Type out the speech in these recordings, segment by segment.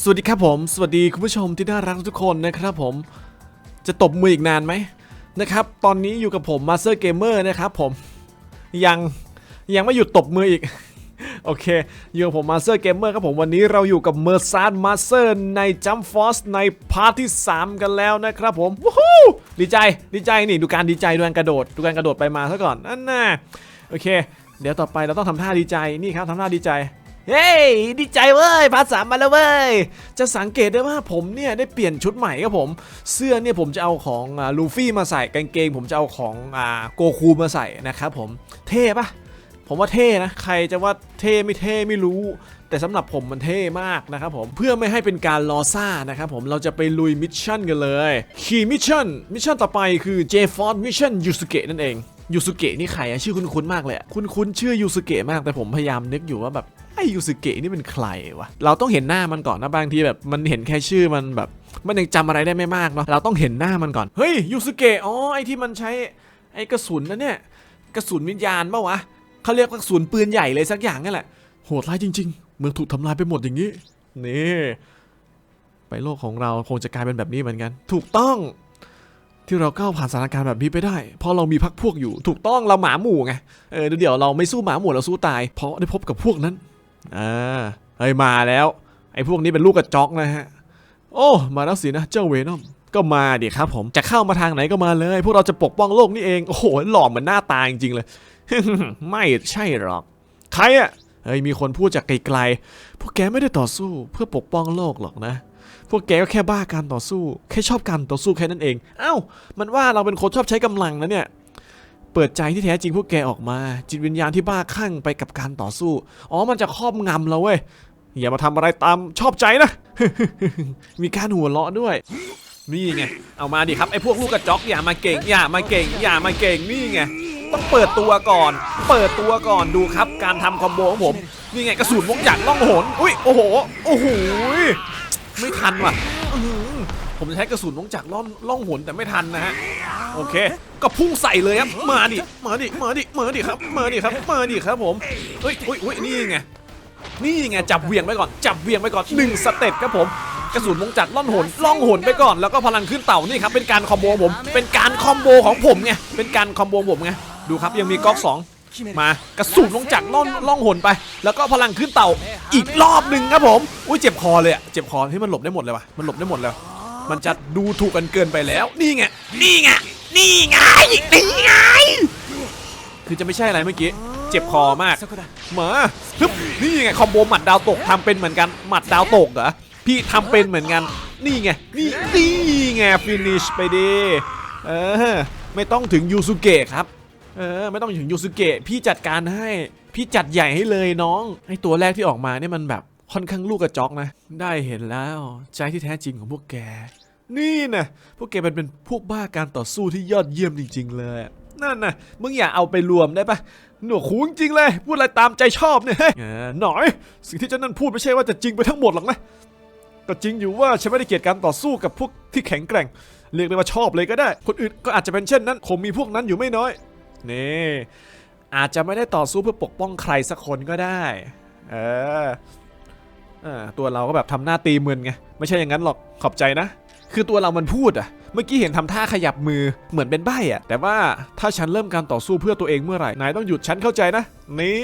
สวัสดีครับผม สวัสดีคุณผู้ชมที่น่ารักทุกคนนะครับผม จะตบมืออีกนานไหมนะครับ ตอนนี้อยู่กับผมมาสเตอร์เกมเมอร์นะครับผม ยังยังไม่หยุดตบมืออีก โอเค อยู่กับผมมาสเตอร์เกมเมอร์ครับผมวันนี้เราอยู่กับเมอร์ซาร์มาสเตอร์ในจัมฟอสในพาร์ทที่ 3 กันแล้วนะครับผมวู้ฮู้ดีใจดีใจนี่ดูการดีใจดูการกระโดดดูการกระโดดไปมาซะก่อนนั่นน่ะโอเค เดี๋ยวต่อไปเราต้องทำท่าดีใจนี่ครับทำท่าดีใจ เฮ้ยดีใจเว้ยพาร์ทสามมาแล้วเว้ย จะสังเกตได้ว่าผมเนี่ยได้เปลี่ยนชุดใหม่ครับผม เสื้อเนี่ยผมจะเอาของลูฟี่มาใส่กางเกง ผมจะเอาของอ่าโกคูมาใส่นะครับผมเท่ปะผมว่าเท่นะ ใครจะว่าเท่ไม่เท่ไม่รู้ แต่สำหรับผมมันเท่มากนะครับผมเพื่อไม่ให้เป็นการลอซ่านะครับผมเราจะไปลุยมิชชั่นกันเลยขี่มิชชั่นมิชชั่นต่อไปคือ J f o r มิชชั่นยูสุเกะนั่นเองยูสุเกะนี่ใครอะชื่อคุ้นๆมากเลยอะคุ้นๆชื่อยูสุเกะมากแต่ผมพยายามนึกอยู่ว่าแบบ ยูสุเกะนี่เป็นใครวะ เราต้องเห็นหน้ามันก่อนนะบางทีแบบมันเห็นแค่ชื่อมันแบบ มันยังจำอะไรได้ไม่มากเนาะ เราต้องเห็นหน้ามันก่อน เฮ้ยยูสุเกะ อ๋อไอที่มันใช้ไอกระสุนนะเนี่ย กระสุนวิญญาณปะวะเขาเรียกว่ากระสุนปืนใหญ่เลยสักอย่างนั่นแหละ โหดร้ายจริง ๆ เมืองถูกทำลายไปหมดอย่างนี้ นี่ ไปโลกของเราคงจะกลายเป็นแบบนี้เหมือนกัน ถูกต้องที่เราก้าวผ่านสถานการณ์แบบนี้ไปได้ เพราะเรามีพักพวกอยู่ ถูกต้องเราหมาหมู่ไง เออเดี๋ยวเราไม่สู้หมาหมู่เราสู้ตาย เพราะได้พบกับพวกนั้น อ่าเฮ้ยมาแล้ว ไอ้พวกนี้เป็นลูกกระจอกนะฮะ โอ้ มาแล้วสินะเจ้าเวนอมก็มาดิครับผมจะเข้ามาทางไหนก็มาเลย พวกเราจะปกป้องโลกนี่เอง โอ้โหหล่อเหมือนหน้าตาจริงๆเลย ไม่ใช่หรอก ใครอะเฮ้ยมีคนพูดจากไกลๆ พวกแกไม่ได้ต่อสู้เพื่อปกป้องโลกหรอกนะ พวกแกก็แค่บ้าการต่อสู้ แค่ชอบการต่อสู้แค่นั้นเอง เอ้า มันว่าเราเป็นคนชอบใช้กำลังนะเนี่ย เปิดใจที่แท้จริงพวกแกออกมา จิตวิญญาณที่บ้าคลั่งไปกับการต่อสู้ อ๋อมันจะครอบงำเราเว้ย อย่ามาทำอะไรตามชอบใจนะ มีการหัวเราะด้วย นี่ไง เอามาดิครับไอ้พวกลูกกระจอกอย่ามาเก่งอย่ามาเก่งอย่ามาเก่งนี่ไงต้องเปิดตัวก่อน เปิดตัวก่อนดูครับการทำคอมโบของผม นี่ไงกระสุนวงจักล่องหน อุ้ยโอ้โห โอ้โห ไม่ทันว่ะ ผมจะใช้กระสุนวงจักรล่องล่องหนแต่ไม่ทันนะฮะโอเค ก็พุ่งใส่เลยครับมาดิมาดิมาดิมาดิครับมาดิครับมาดิครับผมเฮ้ยเฮ้ยเฮ้ยนี่ไงนี่ไงจับเวียงไปก่อนจับเวียงไปก่อนหนึ่งสเต็ปครับผมกระสุนวงจักรล่อนหนล่องหนไปก่อนแล้วก็พลังขึ้นเต่านี่ครับเป็นการคอมโบผม เป็นการคอมโบของผมไงเป็นการคอมโบผมไงดูครับยังมีก๊อกสองมากระสุนวงจักรล่อนล่องหนไป แล้วก็พลังขึ้นเต่าอีกรอบหนึ่งครับผมอุ้ยเจ็บคอเลยอะเจ็บคอที่มันหลบได้หมดเลยวะมันหลบได้หมดเลย มันจะดูถูกกันเกินไปแล้ว นี่ไง นี่ไง นี่ไง นี่ไง คือจะไม่ใช่อะไรเมื่อกี้ เจ็บคอมากมาฮึบนี่ไงคอมโบหมัดดาวตกทำเป็นเหมือนกัน หมัดดาวตกเหรอ พี่ทำเป็นเหมือนกัน นี่ไง นี่ นี่ไง ฟินิชไปดิ เออ ไม่ต้องถึงยูสุเกะครับ เออ ไม่ต้องถึงยูสุเกะ พี่จัดการให้ พี่จัดใหญ่ให้เลยน้อง ไอตัวแรกที่ออกมาเนี่ยมันแบบ ค่อนข้างลูกกระจอกนะ ได้เห็นแล้ว ใจที่แท้จริงของพวกแก นี่นะพวกแกเป็นเป็นพวกบ้าการต่อสู้ที่ยอดเยี่ยมจริง ๆ เลยนั่นนะมึงอย่าเอาไปรวมได้ปะหนวกหูจริงๆเลย พูดอะไรตามใจชอบเนี่ยเฮ้ยเออหน่อย สิ่งที่เจ้านั่นพูดไม่ใช่ว่าจะจริงไปทั้งหมดหรอกนะก็จริงอยู่ว่าฉันไม่ได้เกลียดการต่อสู้กับพวกที่แข็งแกร่ง เรียกได้ว่าชอบเลยก็ได้ คนอื่นก็อาจจะเป็นเช่นนั้น คงมีพวกนั้นอยู่ไม่น้อย นี่อาจจะไม่ได้ต่อสู้เพื่อปกป้องใครสักคนก็ได้ เออ อ่าตัวเราก็แบบทำหน้าตีมึนไงไม่ใช่อย่างนั้นหรอกขอบใจนะ คือตัวเรามันพูดอะเมื่อกี้เห็นทำท่าขยับมือเหมือนเป็นใบ้อะแต่ว่าถ้าฉันเริ่มการต่อสู้เพื่อตัวเองเมื่อไหร่นายต้องหยุดฉันเข้าใจนะ นี่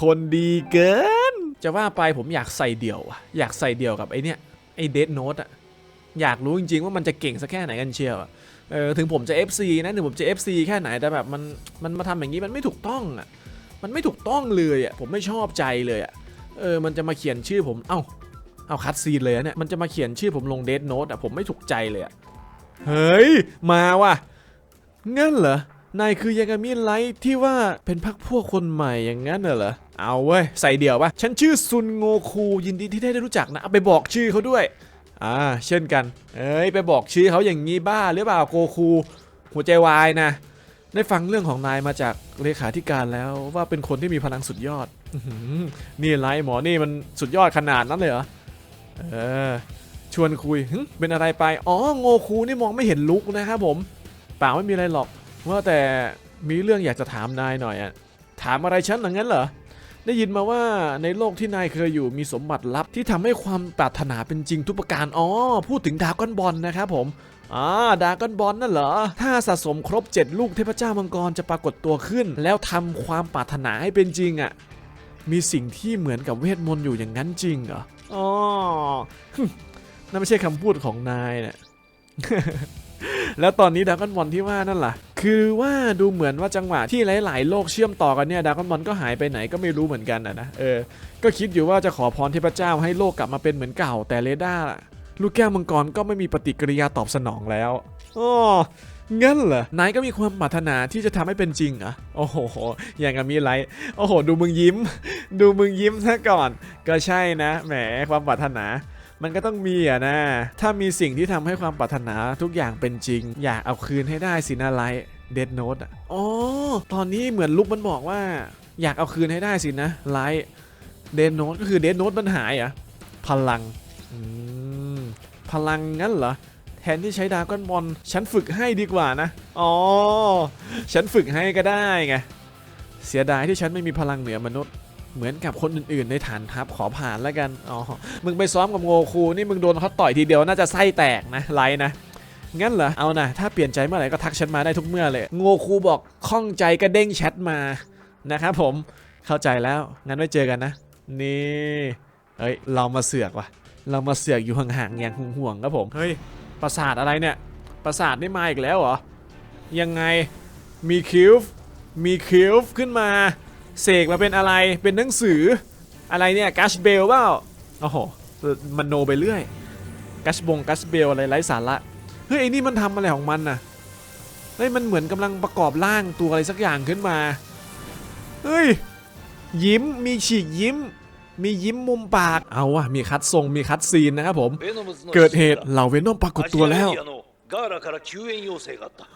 คนดีเกิน จะว่าไปผมอยากใส่เดี่ยวอะอยากใส่เดี่ยวกับไอเนี้ยไอเดดโนตอะอยากรู้จริงๆว่ามันจะเก่งสักแค่ไหนกันเชียวอะเออถึงผมจะ FC นะถึงผมจะ FC แค่ไหนแต่แบบมันมันมาทำอย่างนี้มันไม่ถูกต้องอะมันไม่ถูกต้องเลยอะผมไม่ชอบใจเลยอะ เออ มันจะมาเขียนชื่อผม เอ้า เอาคัดซีนเลยอะเนี่ย มันจะมาเขียนชื่อผมลงเดทโนตอะ ผมไม่ถูกใจเลยอะเฮ้ย มาว่ะ งั้นเหรอ นายคือยากามิไลท์ที่ว่าเป็นพักพวกคนใหม่อย่างนั้นเหรอ เอาเว้ย ใส่เดี่ยวปะฉันชื่อซุนโงคูยินดีที่ได้รู้จักนะ ไปบอกชื่อเขาด้วย อ่า เช่นกัน เอ้ย ไปบอกชื่อเขาอย่างงี้บ้าหรือเปล่าโกคู หัวใจวายนะ ได้ฟังเรื่องของนายมาจากเลขาธิการแล้วว่าเป็นคนที่มีพลังสุดยอดอนี่ไลท์หมอนี่มันสุดยอดขนาดนั้นเลยเหรอ เออ ชวนคุยเป็นอะไรไป อ๋อ โงคูนี่มองไม่เห็นลุกนะครับผมเปล่าไม่มีอะไรหรอก ว่าแต่มีเรื่องอยากจะถามนายหน่อยอะถามอะไรฉันอย่างนั้นเหรอ ได้ยินมาว่าในโลกที่นายเคยอยู่มีสมบัติลับที่ทำให้ความปรารถนาเป็นจริงทุกประการ อ๋อ พูดถึงดราก้อนบอลนะครับผม อ่าดรากอนบอลนั่นเหรอ ถ้าสะสมครบ 7 ลูกเทพเจ้ามังกรจะปรากฏตัวขึ้น แล้วทำความปรารถนาให้เป็นจริงอะ่ะ มีสิ่งที่เหมือนกับเวทมนต์อยู่อย่างนั้นจริงเหรอ อ๋อ นั่นไม่ใช่คำพูดของนายเนี่ยแล้วตอนนี้ดรากอนบอลที่ว่านั่นล่ะ คือว่าดูเหมือนว่าจังหวะที่หลาย ๆ โลกเชื่อมต่อกันเนี่ยดรากอนบอลก็หายไปไหนก็ไม่รู้เหมือนกันนะนะ เออ ก็คิดอยู่ว่าจะขอพรเทพเจ้าให้โลกกลับมาเป็นเหมือนเก่า แต่เรดาร์ ลูกแก้วมังกรก็ไม่มีปฏิกิริยาตอบสนองแล้วอ๋องั้นเหรอนายก็มีความปรารถนาที่จะทำให้เป็นจริงเหรอโอ้โห อย่างกับมีไร โอ้โห ดูมึงยิ้ม ดูมึงยิ้มซะก่อน ก็ใช่นะ แหม ความปรารถนา มันก็ต้องมีอะนะ ถ้ามีสิ่งที่ทำให้ความปรารถนาทุกอย่างเป็นจริง อยากเอาคืนให้ได้สินะไลท์เดดโนตอะอ๋อ ตอนนี้เหมือนลุกมันบอกว่า อยากเอาคืนให้ได้สินะไลท์เดดโนตก็คือเดดโนตมันหายอะ พลัง อืม พลังงั้นเหรอ แทนที่ใช้ดราก้อนบอลฉันฝึกให้ดีกว่านะ อ๋อ ฉันฝึกให้ก็ได้ไง เสียดายที่ฉันไม่มีพลังเหนือมนุษย์เหมือนกับคนอื่นๆ ในฐานทัพขอผ่านแล้วกัน อ๋อ มึงไปซ้อมกับโงคูนี่มึงโดนเขาต่อยทีเดียวน่าจะไส้แตกนะไลน์นะ งั้นเหรอ เอานะถ้าเปลี่ยนใจเมื่อไหร่ก็ทักฉันมาได้ทุกเมื่อเลย โงคูบอกข้องใจก็เด้งแชทมานะครับผม เข้าใจแล้ว งั้นไว้เจอกันนะ นี่เฮ้ย เรามาเสือกว่ะ เรามาเสือกอยู่ห่างๆอย่างห่วงๆครับผม เฮ้ย ปราสาทอะไรเนี่ย ปราสาทได้มาอีกแล้วเหรอ ยังไง มีคิวฟมีคิวฟขึ้นมา เสกมาเป็นอะไร เป็นหนังสือ อะไรเนี่ยกัชเบลเปล่า โอ้โห มันโนไปเรื่อย กัชบงกัชเบลอะไรไร้สาระ เฮ้ยไอ้นี่มันทำอะไรของมันน่ะ เฮ้ยมันเหมือนกำลังประกอบร่างตัวอะไรสักอย่างขึ้นมา เฮ้ย ยิ้ม มีฉีกยิ้ม มียิ้มมุมปาก เอาอะมีคัดทรงมีคัดซีนนะครับผม เกิดเหตุเหล่าเวนอมปรากฏตัวแล้ว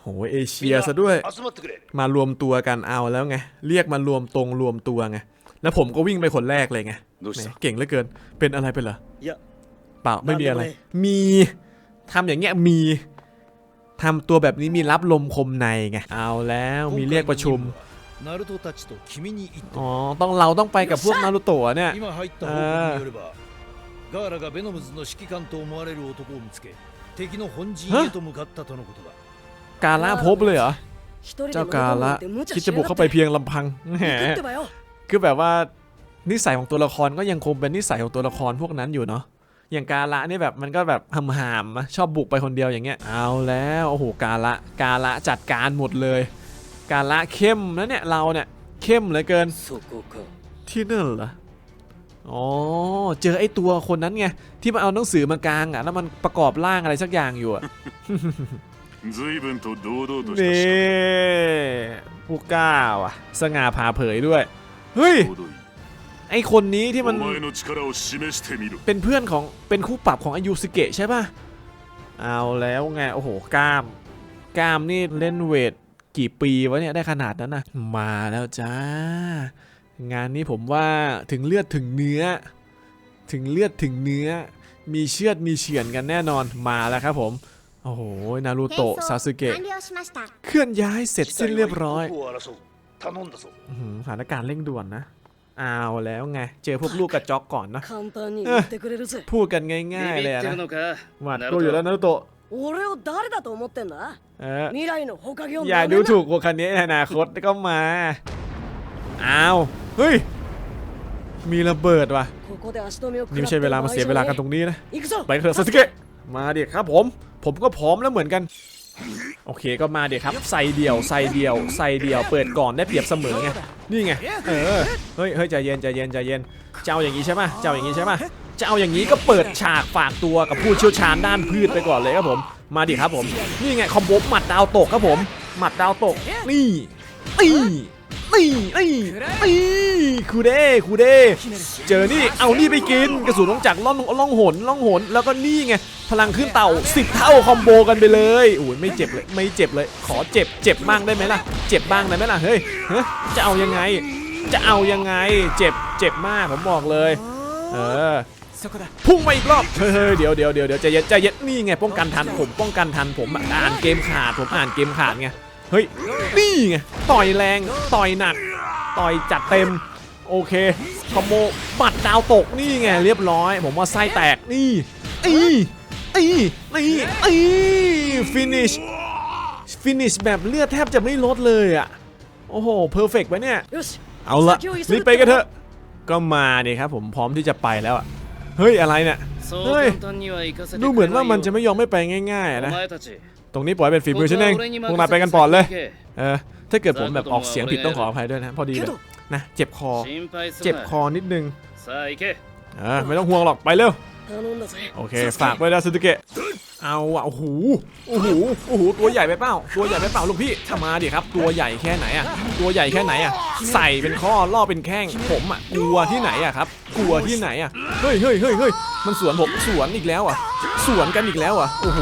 โหเอเชียซะด้วย มารวมตัวกันเอาแล้วไง เรียกมารวมตรงรวมตัวไง แล้วผมก็วิ่งไปคนแรกเลยไง เก่งเหลือเกิน เป็นอะไรไปเหรอเปล่าไม่มีอะไร มีทำอย่างเงี้ยมีทำตัวแบบนี้มีรับลมคมในไง เอาแล้วมีเรียกประชุม ナルトたちと君に言って อ๋อ ต้องเราต้องไปกับพวกนารูโตะเนี่ย 今入った報告によればガーラがベノムズの指揮官と思われる男を見つけ敵の本陣へと向かったとのことだ กาล่าพบเลยเหรอ 一人で เจ้า 乗 กา り込む ละ なんて無茶 คิด し จะ や บุก が เข้า っ ไป て เพียงลำพังแหม 行くってばよ คือแบบว่านิสัยของตัวละครก็ยังคงเป็นนิสัยของตัวละครพวกนั้นอยู่เนาะ อย่างกาละนี่แบบมันก็แบบหำหามๆนะชอบบุกไปคนเดียวอย่างเงี้ย เอาแล้วโอ้โหกาละกาละจัดการหมดเลย การละเข้มนะเนี่ยเราเนี่ยเข้มเหลือเกินที่นั่นเหรออ๋อเจอไอ้ตัวคนนั้นไงที่มันเอาหนังสือมากางอะแล้วมันประกอบร่างอะไรสักอย่างอยู่อะนี่ผู้ก้าว่ะ สง่าพาเผยด้วย เฮ้ย ไอคนนี้ที่มัน เป็นเพื่อนของเป็นคู่ปรับของอายุสเกะใช่ป่ะ เอาแล้วไง โอ้โหกล้าม กล้ามนี่เล่นเวท กี่ปีวะเนี่ยได้ขนาดนั้นนะมาแล้วจ้า งานนี้ผมว่าถึงเลือดถึงเนื้อ ถึงเลือดถึงเนื้อ มีเชือดมีเฉียนกันแน่นอนมาแล้วครับผมโอ้โหนารูโตะซาสึเกะเคลื่อนย้ายเสร็จสิ้นเรียบร้อยสถานการณ์เร่งด่วนนะเอาแล้วไง เจอพวกลูกกระจอกก่อนนะพูดกันง่ายๆเลยนะหวาดกลัวอยู่แล้วนารูโตะ 俺を誰だと思ってんだ เออ 未来の火影を อย่า 舐め ดู んな ถูกโอคันนี้ในอนาคตก็มา อ้าว เฮ้ย มีระเบิดว่ะ ここで足止めを食 นี่ ら ไม่ っ ใช่ て เว る ลา 場 มา 合 เสีย じゃ เวลา ね กันตรงนี้นะ 行くぞ ไปเถอะซาสึเกะ มาเด็กครับผม ผมก็พร้อมแล้วเหมือนกัน โอเคก็มาเด็กครับ ใส่เดี่ยว ใส่เดี่ยว ใส่เดี่ยว เปิดก่อนได้เปรียบเสมอไง นี่ไง เออ เฮ้ยเฮ้ยใจเย็นใจเย็นใจเย็นจะเอาอย่างนี้ใช่ไหมจะเอาอย่างนี้ใช่ไหม จะเอาอย่างนี้ก็เปิดฉากฝากตัวกับผู้เชี่ยวชาญด้านพืชไปก่อนเลยครับผม มาดิครับผม นี่ไงคอมโบหมัดดาวตกครับผม หมัดดาวตก นี่นี่นี่นี่นี่คูเด้คูเด้เจอนี่ เอานี่ไปกิน กระสุนลงจากล่องล่องหนล่องหน แล้วก็นี่ไง พลังขึ้นเต่า10เท่าคอมโบกันไปเลยโอ้ยไม่เจ็บเลย ไม่เจ็บเลย ขอเจ็บ เจ็บบ้างได้ไหมล่ะ เจ็บบ้างได้ไหมล่ะ เฮ้ยจะเอายังไง จะเอายังไง เจ็บ เจ็บมากผมบอกเลย เออ พุ่งมาอีกรอบเฮ้ยเดี๋ยวเดี๋ยวเดี๋ยวเดี๋ยวใจเย็นใจเย็นนี่ไงป้องกันทันผมป้องกันทันผมอ่านเกมขาดผมอ่านเกมขาดไงเฮ้ยนี่ไงต่อยแรงต่อยหนัก ต่อยจัดเต็มโอเคคอมโบบัตรดาวตกนี่ไงเรียบร้อย ผมว่าไส้แตกนี่อีอีนี่อีฟินิชฟินิชแบบเลือดแทบจะไม่ลดเลยอะโอ้โหเพอร์เฟกต์ปะเนี่ยよしเอาละรีบไปกันเถอะ ก็มาดิครับผมพร้อมที่จะไปแล้วอะ เฮ้ยอะไรเนี่ย เฮ้ย ดูเหมือนว่ามันจะไม่ยอมไม่ไปง่ายๆนะ ตรงนี้ปล่อยเป็นฝีมือฉันเองพวกนายไปกันก่อดเลย เออ ถ้าเกิดผมแบบออกเสียงผิดต้องขออภัยด้วยนะ พอดีนะ เจ็บคอ เจ็บคอนิดนึงอ่าไม่ต้องห่วงหรอก ไปเร็ว โอเคฝากไว้นะซูซูเกะเอาอะโอ้โหโอ้โหโอ้โหตัวใหญ่ไปเปล่าตัวใหญ่ไปเปล่าลูกพี่ถ้ามาดิครับ ตัวใหญ่แค่ไหนอะตัวใหญ่แค่ไหนอะใส่เป็นข้อล่อเป็นแข้งผมอะกลัวที่ไหนอะครับกลัวที่ไหนอะเฮ้ยเฮ้ยเฮ้ยเฮ้ยมันสวนผมสวนอีกแล้วอะสวนกันอีกแล้วอะโอ้โห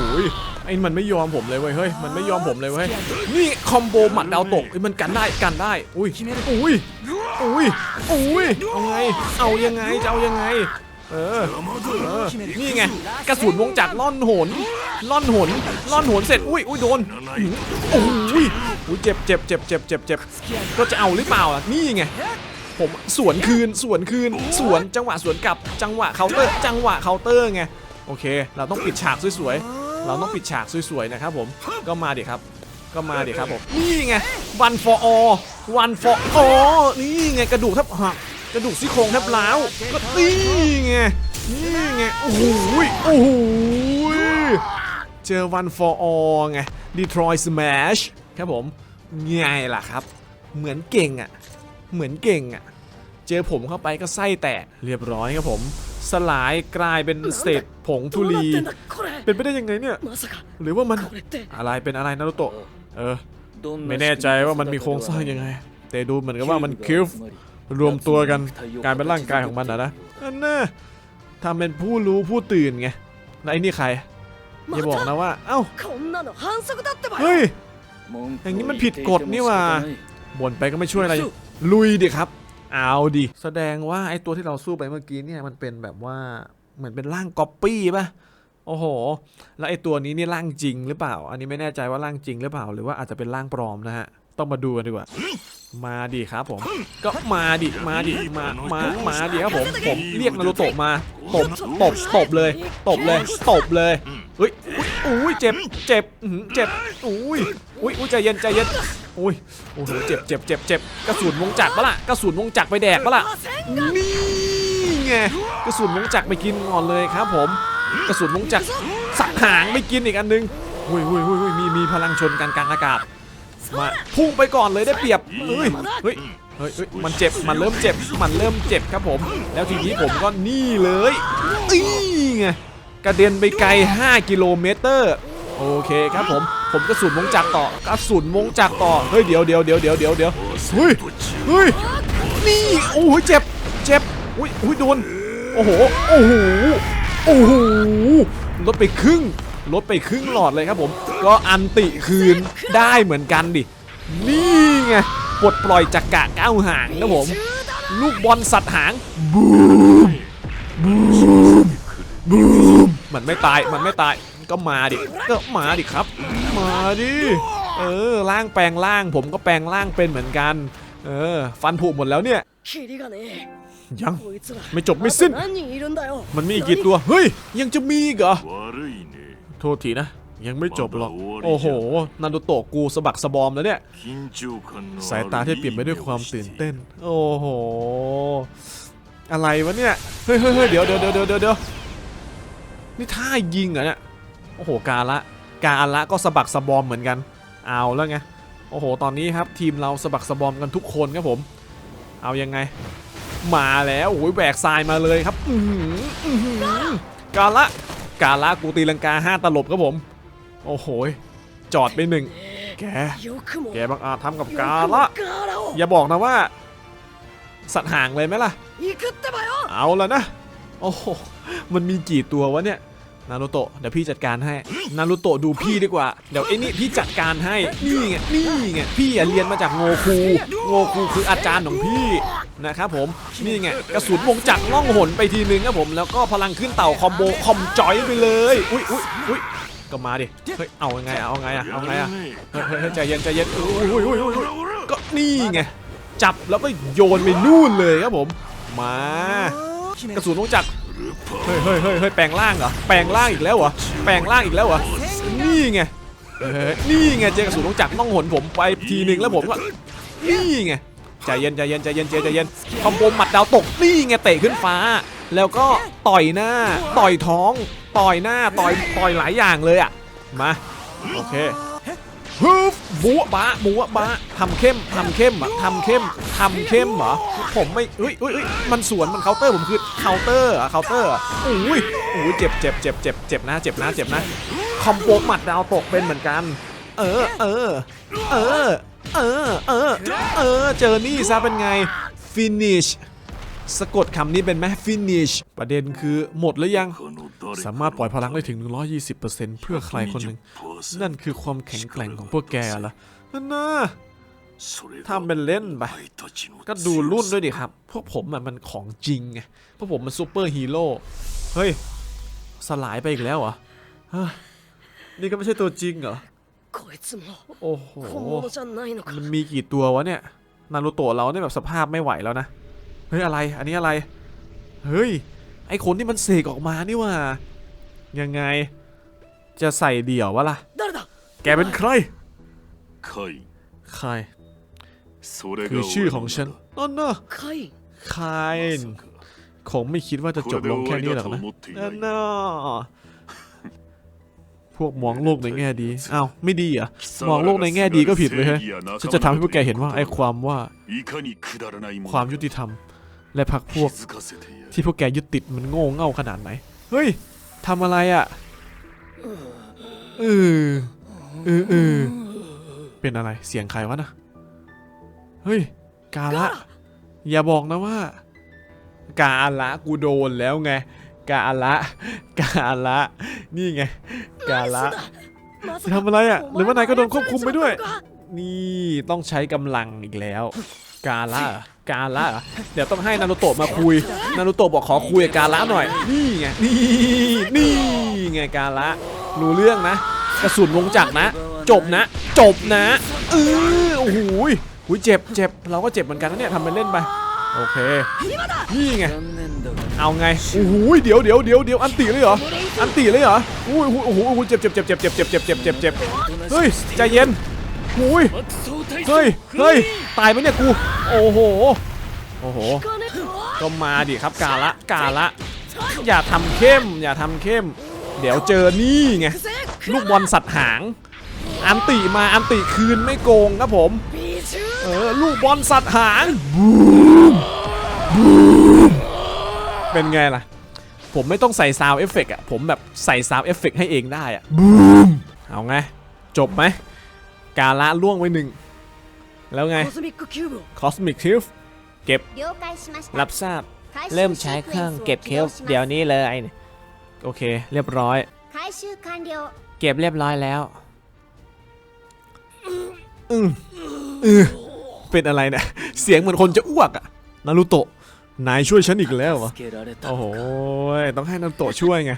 ไอ้มันไม่ยอมผมเลยเว้ยเฮ้ยมันไม่ยอมผมเลยเว้ยนี่คอมโบหมัดดาวตกเฮ้ยมันกันได้กันได้ อุ้ยอุ้ยอุ้ยอุ้ยเอาไง เอายังไงจะเอายังไง เออเออนี่ไงกระสุนวงจักรล่อนหนล่อนหนล่อนหนเสร็จอุ้ยอุ้ยโดนอื้อโอ้ยอุ้ยเจ็บเจ็บเจ็บเจ็บเจ็บเจ็บก็จะเอาหรือเปล่าล่ะนี่ไงผมสวนคืนสวนคืนสวนจังหวะสวนกลับจังหวะเคาน์เตอร์จังหวะเคาน์เตอร์ไงโอเค เราต้องปิดฉากสวยๆเราต้องปิดฉากสวยๆนะครับผมก็มาดิครับ ก็มาดิครับผมนี่ไง one for all one for all นี่ไงกระดูกแทบหัก กระดูกซี่โครงแทบล้าวก็ตีไงนี่ไงโอ้โหโอ้โหเจอวันฟอร์อไงดีทรอยสแมชครับผมง่ายล่ะครับ เหมือนเก่งอะ เหมือนเก่งอะ เจอผมเข้าไปก็ไส้แตกเรียบร้อยครับผม สลายกลายเป็นเศษผงทุลี เป็นไปได้ยังไงเนี่ย หรือว่ามันอะไรเป็นอะไรนารุโตะเออ ไม่แน่ใจว่ามันมีโครงสร้างยังไง แต่ดูเหมือนกับว่ามันคิฟ รวมตัวกันกลายเป็นร่างกายของมันนะนะน่ะทำเป็นผู้รู้ผู้ตื่นไงแไอ้นี่ใครอย่าบอกนะว่า เอ้าเฮ้ยอย่างนี้มันผิดกฎนี่ว่าบ่นไปก็ไม่ช่วยอะไรลุยดิครับ เอาดิแสดงว่าไอ้ตัวที่เราสู้ไปเมื่อกี้เนี่ยมันเป็นแบบว่าเหมือนเป็นร่างก๊อปปี้ป่ะโอ้โห แล้วไอ้ตัวนี้นี่ร่างจริงหรือเปล่า อันนี้ไม่แน่ใจว่าร่างจริงหรือเปล่า หรือว่าอาจจะเป็นร่างปลอมนะฮะ ต้องมาดูกันดีกว่า มาดิครับผม ก็มาดิมาดิมามามาดิครับผมผมเรียกนารูโตะมาตบตบตบเลย ตบเลยตบเลยเฮ้ยอุ้ยเจ็บเจ็บเจ็บอุ้ยอุ้ยอุ้ยใจเย็นใจเย็นอุ้ยโอ้โหเจ็บเจ็บเจ็บเจ็บกระสุนวงจักรปะล่ะกระสุนวงจักรไปแดกปะล่ะนี่ไงกระสุนวงจักรไปกินก่อนเลยครับผม กระสุนวงจักรสักหางไปกินอีกอันนึงอุ้ยอุ้ยอุ้ยอุ้ยมีมีพลังชนกันกลางอากาศ มาพุ่งไปก่อนเลยได้เปรียบเฮ้ยเฮ้ยเฮ้ยเฮ้ยมันเจ็บมันเริ่มเจ็บมันเริ่มเจ็บครับผม แล้วทีนี้ผมก็นี่เลยนี่ไงกระเด็นไปไกล 5 กิโลเมตรโอเคครับผม ผมกระสุนวงจักรต่อกระสุนวงจักรต่อเฮ้ยเดี๋ยวเดี๋ยวเดี๋ยวเดี๋ยวเดี๋ยวเดี๋ยวเฮ้ยเฮ้ยนี่โอ้ยเจ็บเจ็บอุ้ยอุ้ยโดนโอ้โหโอ้โหโอ้โหลดไปครึ่ง ลดไปครึ่งหลอดเลยครับผม ก็อันติคืนได้เหมือนกันดิ นี่ไงปลดปล่อยจักกะก้าห่างนะผม ลูกบอลสัตว์หางบูมบูมบูมมันไม่ตายมันไม่ตายก็มาดิก็มาดิครับ มาดิเออร่างแปลงร่าง ผมก็แปลงร่างเป็นเหมือนกัน เออ ฟันผุหมดแล้วเนี่ยยังไม่จบไม่สิ้น มันมีอีกกี่ตัว เฮ้ย ยังจะมีอีกเหรอ ทษทีนะ ยังไม่จบหรอก โอ้โห นันโตโตกูสะบักสะบอมแล้วเนี่ย สายตาที่เปลี่ยนไปด้วยความตื่นเต้น โอ้โห อะไรวะเนี่ย เฮ้ยเฮ้ยเดี๋ยวเดี๋ยวเดี๋ยวเดี๋ยวนี่ท่ายิงเหรอเนี่ย โอ้โห กาละ กาละก็สะบักสะบอมเหมือนกัน เอาแล้วไง โอ้โห ตอนนี้ครับทีมเราสะบักสะบอมกันทุกคนครับผม เอายังไง มาแล้วโอ้ยแบกทรายมาเลยครับ อืกาละ กาละกูตีลังกาห้าตลบครับผม โอ้โหจอดไปหนึ่งแก แกบังอาจทำกับกาละ อย่าบอกนะว่า สัตว์ห่างเลยไหมล่ะ เอาแล้วนะ โอ้โห มันมีกี่ตัววะเนี่ย นารุโตะเดี๋ยวพี่จัดการให้นารุโตะดูพี่ดีกว่า เดี๋ยวไอ้นี่พี่จัดการให้ นี่ไง นี่ไง พี่เรียนมาจากโงคู โงคูคืออาจารย์ของพี่นะครับผม นี่ไงกระสุนวงจักรล่องหนไปทีนึงครับผม แล้วก็พลังขึ้นเต่าคอมโบคอมจอยไปเลย อุ้ยอุ้ยอุ้ยก็มาดิ เฮ้ย เอาไง เอาไงอะเอาไงอะเฮ้ยใจเย็นใจเย็นอุ้ยอุ้ยอุ้ยก็นี่ไง จับแล้วก็โยนไปนู่นเลยครับผม มากระสุนวงจักร เฮ้ยเฮ้ยเฮ้ยเฮ้ยแปลงร่างเหรอ แปลงร่างอีกแล้วเหรอ แปลงร่างอีกแล้วเหรอ นี่ไงเออนี่ไงเจกระสุนลงจักต้องหนผมไปทีหนึ่งแล้วผมก็ นี่ไงใจเย็นใจเย็นใจเย็นเจใจเย็นคอมโบหมัดดาวตกนี่ไงเตะขึ้นฟ้า แล้วก็ต่อยหน้า ต่อยท้อง ต่อยหน้า ต่อย ต่อยหลายอย่างเลยอะ มา โอเค ฮึบบัวบะบัวบะทำเข้มทำเข้มอะทำเข้มทำเข้มเหรอผมไม่เอ้ยเอ้ยมันสวนมันเคาน์เตอร์ผมคือเคาน์เตอร์อะเคาน์เตอร์อุ้ยอุ้ยเจ็บเจ็บเจ็บเจ็บเจ็บนะเจ็บนะเจ็บนะคอมโบหมัดดาวตกเป็นเหมือนกัน เออเออเออเออเออเออเจอนี่ซะเป็นไง finish สะกดคำนี้เป็นแหม finish ประเด็นคือหมดหรือยัง สามารถปล่อยพลังได้ถึง 120%เพื่อใครคนหนึ่ง นั่นคือความแข็งแกร่งของพวกแกละนั่นนะทำเป็นเล่นไป ก็ดูรุ่นด้วยดิครับ พวกผมมันของจริงไง พวกผมมันซูเปอร์ฮีโร่ เฮ้ย สลายไปอีกแล้วเหรอ นี่ก็ไม่ใช่ตัวจริงเหรอ โอ้โห มันมีกี่ตัววะเนี่ย นารูโตะเราเนี่ยแบบสภาพไม่ไหวแล้วนะ เฮ้ยอะไร อันนี้อะไร เฮ้ย ไอ้ขนที่มันเสกออกมานี่ว่า ยังไง จะใส่เดี่ยววะล่ะ แกเป็นใคร ใคร ใคร คือชื่อของฉันนั่นนะใครใครคงไม่คิดว่าจะจบลงแค่นี้หรอกนะนั่นนะพวกมองโลกในแง่ดี อ้าวไม่ดีอะมองโลกในแง่ดีก็ผิดเลยฮะฉันจะทำให้พวกแกเห็นว่าไอ้ความว่า ความยุติธรรม และพักพวกที่พวกแกยึดติดมันโง่เง่าขนาดไหน เฮ้ยทำอะไรอะเออเออเออเป็นอะไรเสียงใครวะนะเฮ้ย กาละ อย่าบอกนะว่า กาละกูโดนแล้วไง กาละ กาละ นี่ไง กาละทำอะไรอะ หรือว่านายก็โดนควบคุมไปด้วย นี่ต้องใช้กำลังอีกแล้ว กาล่ากาล่าเดี๋ยวต้องให้นารุโตะมาคุย นารุโตะบอกขอคุยกับกาล่าหน่อย นี่ไง นี่ นี่ไงกาล่ารู้เรื่องนะ กระสุนลงจักรนะ จบนะ จบนะเออโอ้โหหุยเจ็บเจ็บเราก็เจ็บเหมือนกันนะเนี่ยทำเป็นเล่นไป โอเค นี่ไง เอาไง โอ้โหเดี๋ยวเดี๋ยวเดี๋ยวเดี๋ยวอันตีเลยเหรอ อันตีเลยเหรอโอ้โหโอ้โหเจ็บเจ็บเจ็บเจ็บเจ็บเจ็บเจ็บเจ็บเจ็บเจ็บเฮ้ย ใจเย็น อ้ยเฮ้ยเฮ้ยตายไหมเนี่ยกูโอ้โหโอ้โหก็มาดิครับกาละกาละ อย่าทำเข้ม อย่าทำเข้ม เดี๋ยวเจอนี่ไงลูกบอลสัตว์หาง อันติมาอันติคืนไม่โกงครับผมเออลูกบอลสัตว์หางบูมบูมเป็นไงล่ะ ผมไม่ต้องใส่ซาวเอฟเฟกต์อะผมแบบใส่ซาวเอฟเฟกต์ให้เองได้อะบูมเอาไงจบไหม กาละล่วงไว้หนึ่ง แล้วไง Cosmic c u b e เก็บ รับทราบ เริ่มใช้เครื่องเก็บเคลเดี๋ยวนี้เลย โอเค เรียบร้อย เก็บเรียบร้อยแล้ว อือเป็นอะไรเนี่ย เสียงเหมือนคนจะอ้วกอะนารูโตะ นายช่วยฉันอีกแล้วเหรอ โอ้โห ต้องให้นารูโตะช่วยไง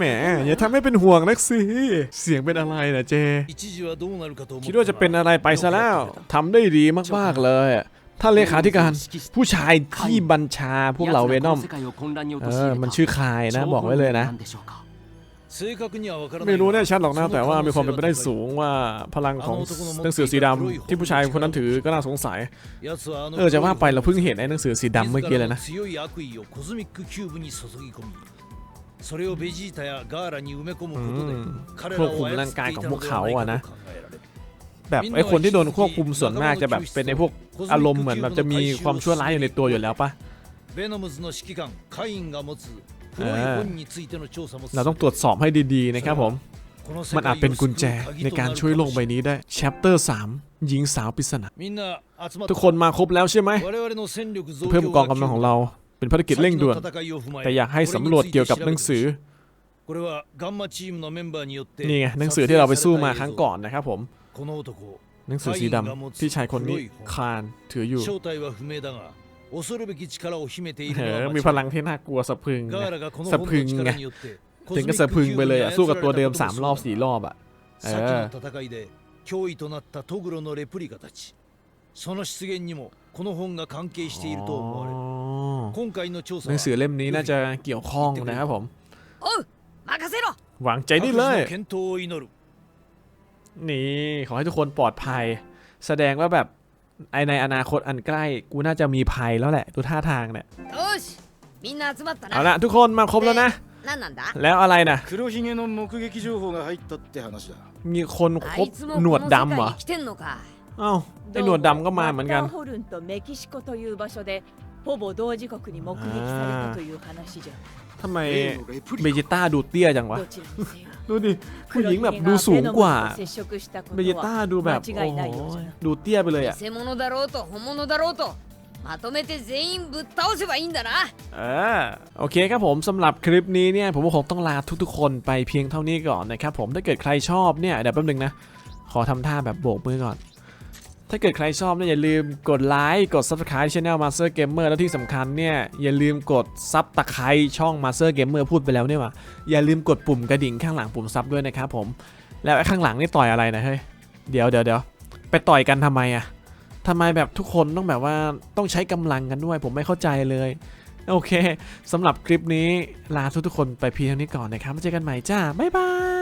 แหมอย่าทำให้เป็นห่วงนักสิ เสียงเป็นอะไรนะเจ คิดว่าจะเป็นอะไรไปซะแล้วทำได้ดีมากๆเลยท่านเลขาธิการผู้ชายที่บัญชาพวกเราเวนอมเออมันชื่อคายนะ บอกไว้เลยนะ ไม่รู้แน่ชัดหรอกนะ แต่ว่ามีความเป็นไปได้สูงว่าพลังของหนังสือสีดำ ที่ผู้ชายคนนั้นถือก็น่าสงสัย เออจะว่าไปเราเพิ่งเห็นไอ้หนังสือสีดำเมื่อกี้เลยนะ それをベジータやガーラに埋め込むことでうん彼らを操っていたのではないかと考えられる แบบไอ้คนที่โดนควบคุมส่วนมากจะแบบเป็นในพวกอารมณ์เหมือนแบบจะมีความชั่วร้ายอยู่ในตัวอยู่แล้วปะ ベノムズの指揮官カインが持つ黒い本についての調査も เราต้องตรวจสอบให้ดีๆนะครับผม この世 มันอาจ 界を เป็นกุญ 救 แจ う鍵 ใน と การ なる ช่วยโลก か ใบ もしれない นี้ได้ chapter 3 หญิงสาวปริศนา みんな集まっ ทุกคนมาครบแล้วใช่ไหม 我々の戦力増 เพิ่ม 強 กองกำลังของเรา เป็นภารกิจเร่งด่วน แต่อยากให้สำรวจเกี่ยวกับหนังสือ นี่ไงหนังสือที่เราไปสู้มาครั้งก่อนนะครับผม หนังสือสีดำพี่ชายคนนี้คานถืออยู่เออมีพลังที่น่ากลัวสะพึงสะพึงไงถึงก็สะพึงไปเลยอะสู้กับตัวเดิมสามรอบสี่รอบอะเออ脅威となったトグロのレプリカたちその出現にもこの本が関係していると思われる หนังสือเล่มนี้น่าจะเกี่ยวข้องนะครับผมหวังใจได้เลยนี่ขอให้ทุกคนปลอดภัย แสดงว่าแบบไอในอนาคตอันใกล้กูน่าจะมีภัยแล้วแหละ ดูท่าทางเนี่ยเอาละทุกคนมาครบแล้วนะ แล้วอะไรนะมีคนครบหนวดดำเหรอเอ้าไอหนวดดำก็มาเหมือนกัน マッターホルンとメキシコという場所でほぼ同時刻に目撃されたという話じゃ ทำไม 例のレプ เบ リ จิต้าดูเตี้ยจังวะ どちらにせよ ดูดิ ผู้ห 黒 ญิง ひ แบบ げ ดู が สูง ベノ กว่า ムと接触したこ เบ と จิต้า は ดูแบบ 間 โอ้ 違い โห ないようじゃな ดูเตี้ยไปเลยอ่ะ 偽物だろうと本物だろうとまとめて全員ぶっ倒せばいいんだな เออโอเคครับผมสำหรับคลิปนี้เนี่ยผมก็คงต้องลาทุกๆ คนไปเพียงเท่านี้ก่อนนะครับผมถ้าเกิดใครชอบเนี่ยเดี๋ยวแป๊บนึงนะ ขอทำท่าแบบโบกมือก่อน ถ้าเกิดใครชอบเนี่ยอย่าลืมกดไลค์กด Subscribe Channel Master Gamer แล้วที่สำคัญเนี่ยอย่าลืมกดซับตะไคร้ช่อง Master Gamer พูดไปแล้วเนี่ยว่าอย่าลืมกดปุ่มกระดิ่งข้างหลังปุ่มซับด้วยนะครับผมแล้วไอ้ข้างหลังนี่ต่อยอะไรนะเฮ้ยเดี๋ยวเดี๋ยวเดี๋ยวไปต่อยกันทำไมอะทำไมแบบทุกคนต้องแบบว่าต้องใช้กำลังกันด้วย ผมไม่เข้าใจเลยโอเคสำหรับคลิปนี้ลาทุกๆคนไปเพียงเท่านี้ก่อนนะครับมาเจอกันใหม่จ้าบ๊ายบาย